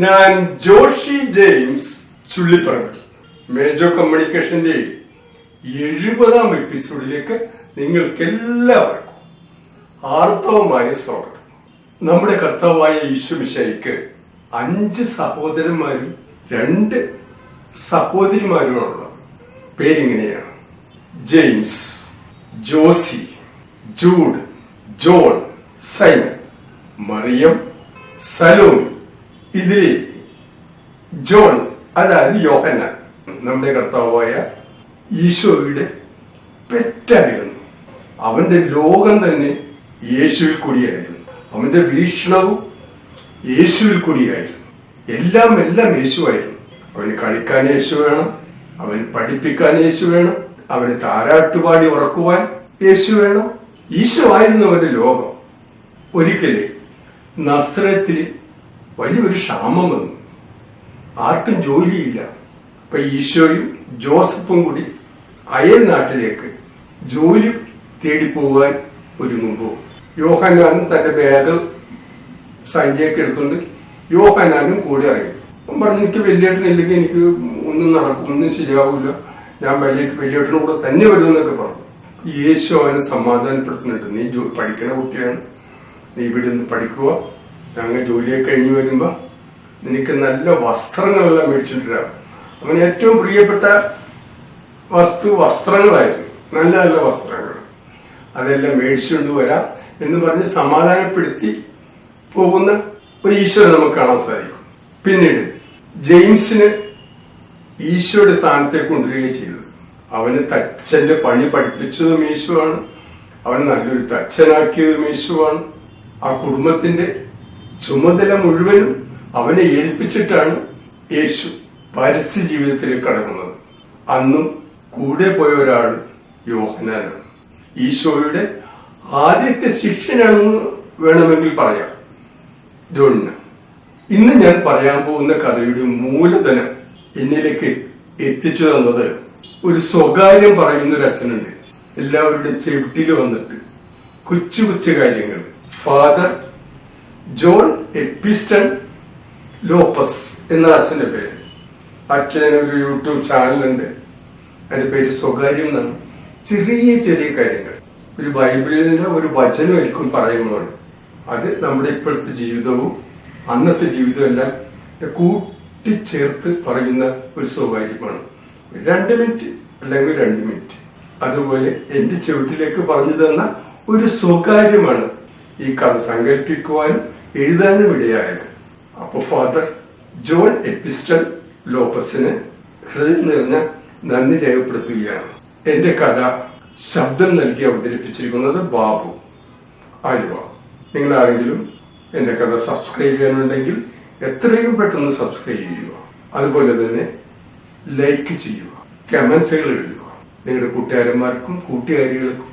ഞാൻ ജോഷി ജെയിംസ് ചുള്ളിപ്പറമ്പിൽ. മേജോ കമ്മ്യൂണിക്കേഷന്റെ എഴുപതാം എപ്പിസോഡിലേക്ക് നിങ്ങൾക്ക് എല്ലാവർക്കും ആർത്തവമായ സ്വാഗതം. നമ്മുടെ കർത്താവായ ഈശ്വമിശയ്ക്ക് അഞ്ച് സഹോദരന്മാരും രണ്ട് സഹോദരിമാരുമാണുള്ളത്. പേരിങ്ങനെയാണ്? James Joses Jude John Simon Mariam Salome. ഇതിലെ ജോൺ അതായത് യോഹന നമ്മുടെ കർത്താവായ ഈശോയുടെ പെറ്റായിരുന്നു അവന്റെ ലോകം തന്നെ യേശുവിൽ കൂടിയായിരുന്നു അവന്റെ വീക്ഷണവും യേശുവിൽ കൂടിയായിരുന്നു എല്ലാം എല്ലാം യേശുവായിരുന്നു. അവന് കളിക്കാൻ യേശു വേണം അവന് പഠിപ്പിക്കാൻ യേശു വേണം അവന് താരാട്ടുപാടി ഉറക്കുവാൻ യേശു വേണം. ഈശോ ആയിരുന്നു അവന്റെ ലോകം. ഒരിക്കലും നസ്രത്തിൽ വലിയൊരു ക്ഷാമം വന്നു. ആർക്കും ജോലിയില്ല. അപ്പൊ ഈശോയും ജോസഫും കൂടി അയൽ നാട്ടിലേക്ക് ജോലി തേടി പോകാൻ ഒരുങ്ങുമ്പോൾ യോഹനാനും തന്റെ ബാഗ് സഞ്ജയ്ക്ക് എടുത്തുകൊണ്ട് യോഹനാനും കൂടെ അറിയും അപ്പം പറഞ്ഞു എനിക്ക് വലിയേട്ടനില്ലെങ്കിൽ എനിക്ക് ഒന്നും നടക്കും ഒന്നും ശരിയാവില്ല ഞാൻ വലിയ വലിയേട്ടനും കൂടെ തന്നെ വരുമെന്നൊക്കെ പറഞ്ഞു. യേശു അവനെ സമാധാനപ്പെടുത്തുന്നുണ്ട്. നീ പഠിക്കണ കുട്ടിയാണ്. നീ ഇവിടെ നിന്ന് പഠിക്കുക. ഞങ്ങൾ ജോലിയൊക്കെ കഴിഞ്ഞു വരുമ്പോ നിനക്ക് നല്ല വസ്ത്രങ്ങളെല്ലാം മേടിച്ചിട്ടുണ്ടാവും. അവന് ഏറ്റവും പ്രിയപ്പെട്ട വസ്തു വസ്ത്രങ്ങളായിരുന്നു. നല്ല നല്ല വസ്ത്രങ്ങൾ. അതെല്ലാം മേടിച്ചുകൊണ്ട് വരാം എന്ന് പറഞ്ഞ് സമാധാനപ്പെടുത്തി പോകുന്ന ഒരു ഈശോയെ നമുക്ക് കാണാൻ സാധിക്കും. പിന്നീട് ജെയിംസിന് ഈശോയുടെ സ്ഥാനത്തേക്ക് കൊണ്ടുവരികയും ചെയ്തു. അവന് തച്ചന്റെ പണി പഠിപ്പിച്ചതും യേശുവാണ് അവനെ നല്ലൊരു തച്ചനാക്കിയതും യേശുവാണ് ആ കുടുംബത്തിന്റെ ചുമതല മുഴുവനും അവനെ ഏൽപ്പിച്ചിട്ടാണ് യേശു പരസ്യ ജീവിതത്തിലേക്ക് കടക്കുന്നത്. അന്നും കൂടെ പോയ ഒരാൾ യോഹനാനാണ് ഈശോയുടെ ആദ്യത്തെ ശിക്ഷനാണെന്ന് വേണമെങ്കിൽ പറയാം. ജോണിന് ഇന്ന് ഞാൻ പറയാൻ പോകുന്ന കഥയുടെ മൂലധനം എന്നിലേക്ക് എത്തിച്ചു തന്നത് ഒരു സ്വകാര്യം പറയുന്ന ഒരു അച്ഛനുണ്ട്. എല്ലാവരുടെ ചെവിട്ടിൽ വന്നിട്ട് കൊച്ചു കൊച്ചു കാര്യങ്ങൾ. ഫാദർ ജോൺ എപ്പിസ്റ്റൺ ലോപ്പസ് എന്ന അച്ഛന്റെ പേര്. അച്ഛന് ഒരു യൂട്യൂബ് ചാനലുണ്ട്. അതിന്റെ പേര് സ്വകാര്യം എന്നാണ്. ചെറിയ ചെറിയ കാര്യങ്ങൾ. ഒരു ബൈബിളിലെ ഒരു വചനമായിരിക്കും പറയുന്നതാണ് അത് നമ്മുടെ ഇപ്പോഴത്തെ ജീവിതവും അന്നത്തെ ജീവിതവും എല്ലാം കൂട്ടിച്ചേർത്ത് പറയുന്ന ഒരു സ്വകാര്യമാണ്. രണ്ട് മിനിറ്റ് അല്ലെങ്കിൽ രണ്ട് മിനിറ്റ്. അതുപോലെ എന്റെ ചുവട്ടിലേക്ക് പറഞ്ഞു തന്ന ഒരു സ്വകാര്യമാണ് ഈ കഥ സങ്കല്പിക്കുവാനും എഴുതാനും ഇടയായത്. അപ്പോൾ ഫാദർ ജോൺ എപ്പിസ്റ്റൽ ലോപ്പസിന് ഹൃദയം നിറഞ്ഞ നന്ദി രേഖപ്പെടുത്തുകയാണ്. എന്റെ കഥ ശബ്ദം നൽകി അവതരിപ്പിച്ചിരിക്കുന്നത് ബാബു ആലുവ നിങ്ങൾ ആരെങ്കിലും എന്റെ കഥ സബ്സ്ക്രൈബ് ചെയ്യാനുണ്ടെങ്കിൽ എത്രയും പെട്ടെന്ന് സബ്സ്ക്രൈബ് ചെയ്യുക. അതുപോലെ തന്നെ ലൈക്ക് ചെയ്യുക. കമന്റ്സുകൾ എഴുതുക. നിങ്ങളുടെ കൂട്ടുകാരന്മാർക്കും കൂട്ടുകാരികൾക്കും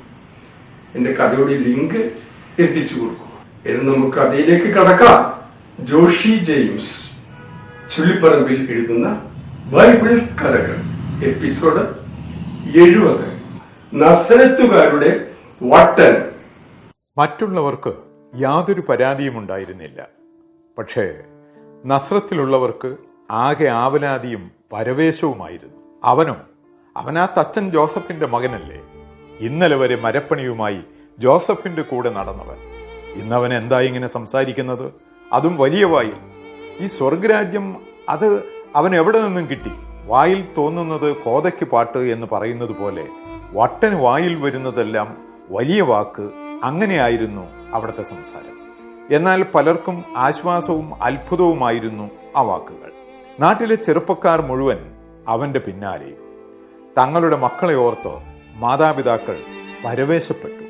എന്റെ കഥയുടെ ലിങ്ക് എത്തിച്ചു കൊടുക്കുക. എന്ന് നമുക്ക് അതിലേക്ക് കടക്കാം. ജോഷി ജെയിംസ് ചുള്ളിപ്പറമ്പിൽ എഴുതുന്ന ബൈബിൾ കഥകൾ എപ്പിസോഡ് എഴുപത്. നസരത്തുകാരുടെ വട്ടൻ. മറ്റുള്ളവർക്ക് യാതൊരു പരാതിയും ഉണ്ടായിരുന്നില്ല. പക്ഷേ നസ്രത്തിലുള്ളവർക്ക് ആകെ ആവലാതിയും പരവേശവുമായിരുന്നു. അവനോ അവനാ തച്ചൻ ജോസഫിന്റെ മകനല്ലേ? ഇന്നലെ വരെ മരപ്പണിയുമായി ജോസഫിന്റെ കൂടെ നടന്നവൻ. ഇന്നവൻ എന്താ ഇങ്ങനെ സംസാരിക്കുന്നത്? അതും വലിയ വായിൽ. ഈ സ്വർഗരാജ്യം അത് അവൻ എവിടെ നിന്നും കിട്ടി? വായിൽ തോന്നുന്നത് കോതയ്ക്ക് പാട്ട് എന്ന് പറയുന്നത് പോലെ വട്ടന് വായിൽ വരുന്നതെല്ലാം വലിയ വാക്ക് അങ്ങനെയായിരുന്നു അവിടുത്തെ സംസാരം. എന്നാൽ പലർക്കും ആശ്വാസവും അത്ഭുതവുമായിരുന്നു ആ വാക്കുകൾ. നാട്ടിലെ ചെറുപ്പക്കാർ മുഴുവൻ അവന്റെ പിന്നാലെ. തങ്ങളുടെ മക്കളെ ഓർത്ത് മാതാപിതാക്കൾ പരവേശപ്പെട്ടു.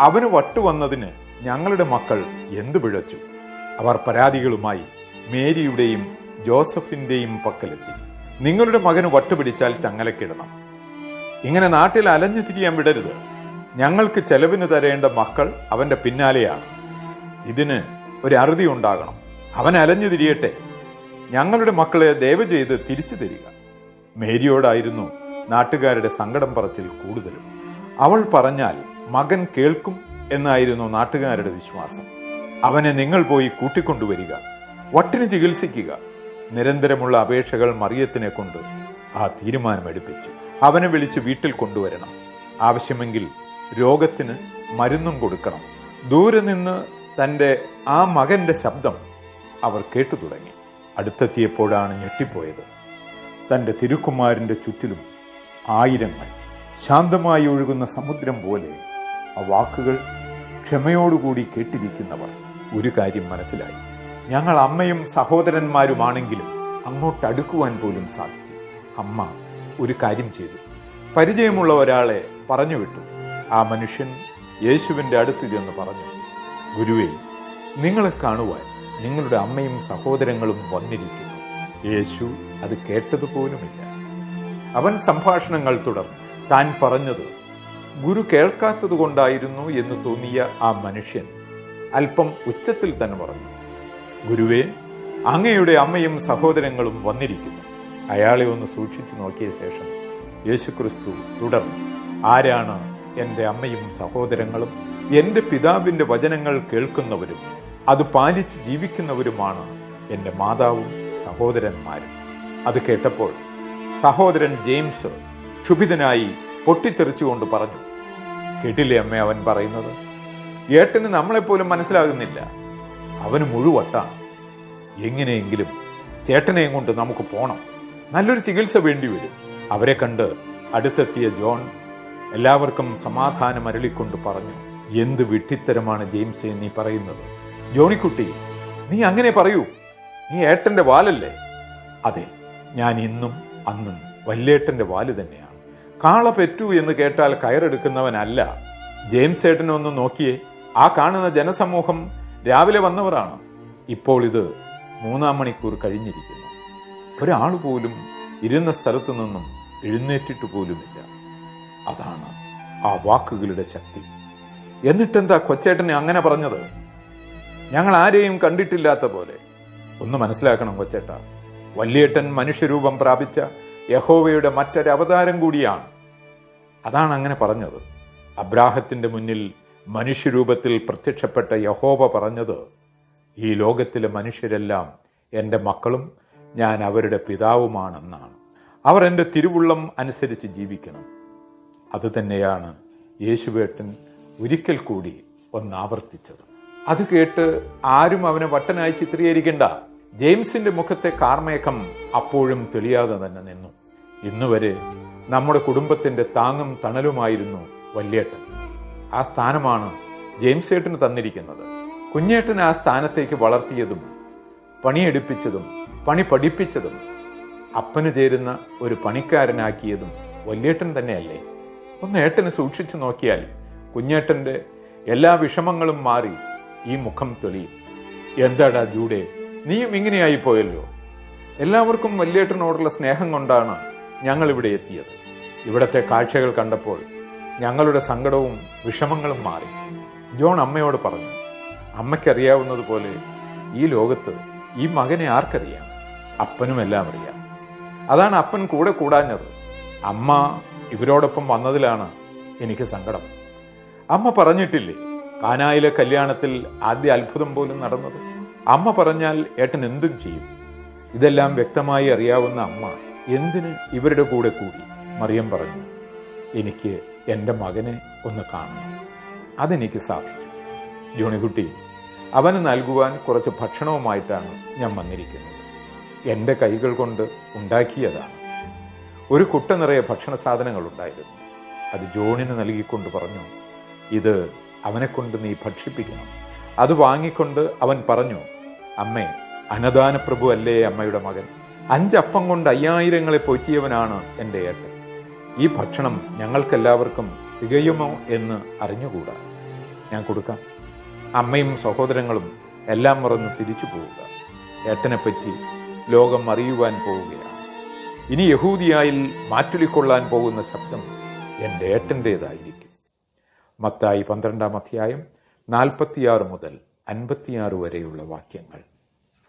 അവന് വട്ടുവന്നതിന് ഞങ്ങളുടെ മക്കൾ എന്തു പിഴച്ചു? അവർ പരാതികളുമായി മേരിയുടെയും ജോസഫിന്റെയും പക്കലെത്തി. നിങ്ങളുടെ മകന് വട്ടുപിടിച്ചാൽ ചങ്ങലക്കിടണം. ഇങ്ങനെ നാട്ടിൽ അലഞ്ഞു തിരിയാൻ വിടരുത്. ഞങ്ങൾക്ക് ചെലവിന് തരേണ്ട മക്കൾ അവന്റെ പിന്നാലെയാണ്. ഇതിന് ഒരു അറുതി ഉണ്ടാകണം. അവൻ അലഞ്ഞു തിരിയട്ടെ. ഞങ്ങളുടെ മക്കളെ ദയവ് ചെയ്ത് തിരിച്ചു തരിക. മേരിയോടായിരുന്നു നാട്ടുകാരുടെ സങ്കടം പറച്ചിൽ കൂടുതലും. അവൾ പറഞ്ഞാൽ മകൻ കേൾക്കും എന്നായിരുന്നു നാട്ടുകാരുടെ വിശ്വാസം. അവനെ നിങ്ങൾ പോയി കൂട്ടിക്കൊണ്ടുവരിക. വട്ടിന് ചികിത്സിക്കുക. നിരന്തരമുള്ള അപേക്ഷകൾ മറിയത്തിനെ കൊണ്ട് ആ തീരുമാനമെടുപ്പിച്ചു. അവനെ വിളിച്ച് വീട്ടിൽ കൊണ്ടുവരണം. ആവശ്യമെങ്കിൽ രോഗത്തിന് മരുന്നും കൊടുക്കണം. ദൂരെ നിന്ന് തന്റെ ആ മകന്റെ ശബ്ദം അവർ കേട്ടു തുടങ്ങി. അടുത്തെത്തിയപ്പോഴാണ് ഞെട്ടിപ്പോയത്. തന്റെ തിരുക്കുമാരന്റെ ചുറ്റിലും ആയിരങ്ങൾ ശാന്തമായി ഒഴുകുന്ന സമുദ്രം പോലെ ആ വാക്കുകൾ ക്ഷമയോടുകൂടി കേട്ടിരിക്കുന്നവർ. ഒരു കാര്യം മനസ്സിലായി. ഞങ്ങൾ അമ്മയും സഹോദരന്മാരുമാണെങ്കിലും അങ്ങോട്ട് അടുക്കുവാൻ പോലും സാധിച്ചു. അമ്മ ഒരു കാര്യം ചെയ്തു. പരിചയമുള്ള ഒരാളെ പറഞ്ഞു വിട്ടു ആ മനുഷ്യൻ യേശുവിന്റെ അടുത്ത് ചെന്ന് പറഞ്ഞു ഗുരുവേ നിങ്ങളെ കാണുവാൻ നിങ്ങളുടെ അമ്മയും സഹോദരങ്ങളും വന്നിരിക്കുന്നു. യേശു അത് കേട്ടതുപോലുമില്ല. അവൻ സംഭാഷണങ്ങൾ തുടർന്നു. താൻ പറഞ്ഞത് ഗുരു കേൾക്കാത്തത് കൊണ്ടായിരുന്നു എന്ന് തോന്നിയ ആ മനുഷ്യൻ അല്പം ഉച്ചത്തിൽ തന്നെ പറഞ്ഞു ഗുരുവേ അങ്ങയുടെ അമ്മയും സഹോദരങ്ങളും വന്നിരിക്കുന്നു. അയാളെ ഒന്ന് സൂക്ഷിച്ചു നോക്കിയ ശേഷം യേശുക്രിസ്തു തുടർന്നു ആരാണ് എന്റെ അമ്മയും സഹോദരങ്ങളും? എന്റെ പിതാവിന്റെ വചനങ്ങൾ കേൾക്കുന്നവരും അത് പാലിച്ച് ജീവിക്കുന്നവരുമാണ് എന്റെ മാതാവും സഹോദരന്മാരും. അത് കേട്ടപ്പോൾ സഹോദരൻ ജെയിംസ് ക്ഷുഭിതനായി പൊട്ടിത്തെറിച്ചുകൊണ്ട് പറഞ്ഞു കേട്ടില്ലേ അമ്മ അവൻ പറയുന്നത്? ഏട്ടന് നമ്മളെപ്പോലും മനസ്സിലാകുന്നില്ല. അവന് മുഴുവട്ടാണ് എങ്ങനെയെങ്കിലും ചേട്ടനെയും കൊണ്ട് നമുക്ക് പോണം. നല്ലൊരു ചികിത്സ വേണ്ടിവരും അവരെ കണ്ട് അടുത്തെത്തിയ ജോൺ എല്ലാവർക്കും സമാധാനം അരളിക്കൊണ്ട് പറഞ്ഞു എന്ത് വിട്ടിത്തരമാണ് ജെയിംസ് നീ പറയുന്നത്. ജോണിക്കുട്ടി നീ അങ്ങനെ പറയൂ. നീ ഏട്ടന്റെ വാലല്ലേ? അതെ ഞാൻ ഇന്നും അന്നും വല്യേട്ടന്റെ വാൽ തന്നെയാണ് കാള പെറ്റു എന്ന് കേട്ടാൽ കയറെടുക്കുന്നവനല്ല. ജെയിംസ് ഏട്ടനെ ഒന്ന് നോക്കിയേ. ആ കാണുന്ന ജനസമൂഹം രാവിലെ വന്നവരാണ്. ഇപ്പോൾ ഇത് മൂന്നാം മണിക്കൂർ കഴിഞ്ഞിരിക്കുന്നു. ഒരാൾ പോലും ഇരുന്ന സ്ഥലത്തു നിന്നും എഴുന്നേറ്റിട്ട് പോലുമില്ല. അതാണ് ആ വാക്കുകളുടെ ശക്തി. എന്നിട്ടെന്താ കൊച്ചേട്ടനെ അങ്ങനെ പറഞ്ഞത്? ഞങ്ങൾ ആരെയും കണ്ടിട്ടില്ലാത്ത പോലെ. ഒന്ന് മനസ്സിലാക്കണം കൊച്ചേട്ട. വല്യേട്ടൻ മനുഷ്യരൂപം പ്രാപിച്ച യഹോവയുടെ മറ്റൊരു അവതാരം കൂടിയാണ്. അതാണ് അങ്ങനെ പറഞ്ഞത്. അബ്രാഹത്തിന്റെ മുന്നിൽ മനുഷ്യരൂപത്തിൽ പ്രത്യക്ഷപ്പെട്ട യഹോവ പറഞ്ഞത് ഈ ലോകത്തിലെ മനുഷ്യരെല്ലാം എന്റെ മക്കളും ഞാൻ അവരുടെ പിതാവുമാണെന്നാണ്. അവർ എന്റെ തിരുവുള്ളം അനുസരിച്ച് ജീവിക്കണം. അതുതന്നെയാണ് യേശുവേട്ടൻ ഒരിക്കൽ കൂടി ഒന്നാവർത്തിച്ചത് അത് കേട്ട് ആരും അവനെ വട്ടനായി ചിത്രീകരിക്കണ്ട. ജെയിംസിന്റെ മുഖത്തെ കാർമേഘം അപ്പോഴും തെളിയാതെ തന്നെ നിന്നു. ഇന്നുവരെ നമ്മുടെ കുടുംബത്തിന്റെ താങ്ങും തണലുമായിരുന്നു വല്യേട്ടൻ. ആ സ്ഥാനമാണ് ജെയിംസ് ഏട്ടന് തന്നിരിക്കുന്നത്. കുഞ്ഞേട്ടൻ ആ സ്ഥാനത്തേക്ക് വളർത്തിയതും പണിയെടുപ്പിച്ചതും പണി പഠിപ്പിച്ചതും അപ്പന് ചേരുന്ന ഒരു പണിക്കാരനാക്കിയതും വല്യേട്ടൻ തന്നെയല്ലേ? ഒന്ന് ഏട്ടന് സൂക്ഷിച്ചു നോക്കിയാൽ കുഞ്ഞേട്ടന്റെ എല്ലാ വിഷമങ്ങളും മാറി ഈ മുഖം തെളിയും. എന്താടാ ജൂഡേ? നീയും ഇങ്ങനെയായി പോയല്ലോ എല്ലാവർക്കും വല്യേട്ടനോടുള്ള സ്നേഹം കൊണ്ടാണ് ഞങ്ങൾ ഇവിടെ എത്തിയത്. ഇവിടത്തെ കാഴ്ചകൾ കണ്ടപ്പോൾ ഞങ്ങളുടെ സങ്കടവും വിഷമങ്ങളും മാറി. ജോൺ അമ്മയോട് പറഞ്ഞു അമ്മയ്ക്കറിയാവുന്നതുപോലെ ഈ ലോകത്ത് ഈ മകനെ ആർക്കറിയാം? അപ്പനും എല്ലാം അറിയാം. അതാണ് അപ്പൻ കൂടെ കൂടാഞ്ഞത്. അമ്മ ഇവരോടൊപ്പം വന്നതിലാണ് എനിക്ക് സങ്കടം. അമ്മ പറഞ്ഞിട്ടില്ലേ കാനായിലെ കല്യാണത്തിൽ ആദ്യ അത്ഭുതം പോലും നടന്നത്? അമ്മ പറഞ്ഞാൽ ഏട്ടൻ എന്തും ചെയ്യും. ഇതെല്ലാം വ്യക്തമായി അറിയാവുന്ന അമ്മ എന്തിന് ഇവരുടെ കൂടെ കൂടി? മറിയം പറഞ്ഞു എനിക്ക് എന്റെ മകനെ ഒന്ന് കാണണം. അതെനിക്ക് സാധിച്ചു. ജോണിക്കുട്ടി അവന് നൽകുവാൻ കുറച്ച് ഭക്ഷണവുമായിട്ടാണ് ഞാൻ വന്നിരിക്കുന്നത്. എന്റെ കൈകൾ കൊണ്ട് ഉണ്ടാക്കിയതാണ്. ഒരു കുട്ട നിറയെ ഭക്ഷണ സാധനങ്ങൾ ഉണ്ടായിരുന്നു. അത് ജോണിന് നൽകിക്കൊണ്ട് പറഞ്ഞു ഇത് അവനെക്കൊണ്ട് നീ ഭക്ഷിപ്പിക്കണം. അത് വാങ്ങിക്കൊണ്ട് അവൻ പറഞ്ഞു അമ്മേ അന്നദാന പ്രഭു അല്ലേ അമ്മയുടെ മകൻ? അഞ്ചപ്പം കൊണ്ട് അയ്യായിരങ്ങളെ പൊയ്ത്തിയവനാണ് എന്റെ ഏട്ടൻ. ഈ ഭക്ഷണം ഞങ്ങൾക്കെല്ലാവർക്കും തികയുമോ എന്ന് അറിഞ്ഞുകൂടാ. ഞാൻ കൊടുക്കാം. അമ്മയും സഹോദരങ്ങളും എല്ലാം മറന്ന് തിരിച്ചു പോവുക. ഏട്ടനെപ്പറ്റി ലോകം അറിയുവാൻ പോവുകയാണ്. ഇനി യഹൂദിയായിൽ മാറ്റൊലിക്കൊള്ളാൻ പോകുന്ന ശബ്ദം എന്റെ ഏട്ടന്റേതായിരിക്കും. മത്തായി പന്ത്രണ്ടാം അധ്യായം നാൽപ്പത്തിയാറ് മുതൽ അൻപത്തിയാറ് വരെയുള്ള വാക്യങ്ങൾ.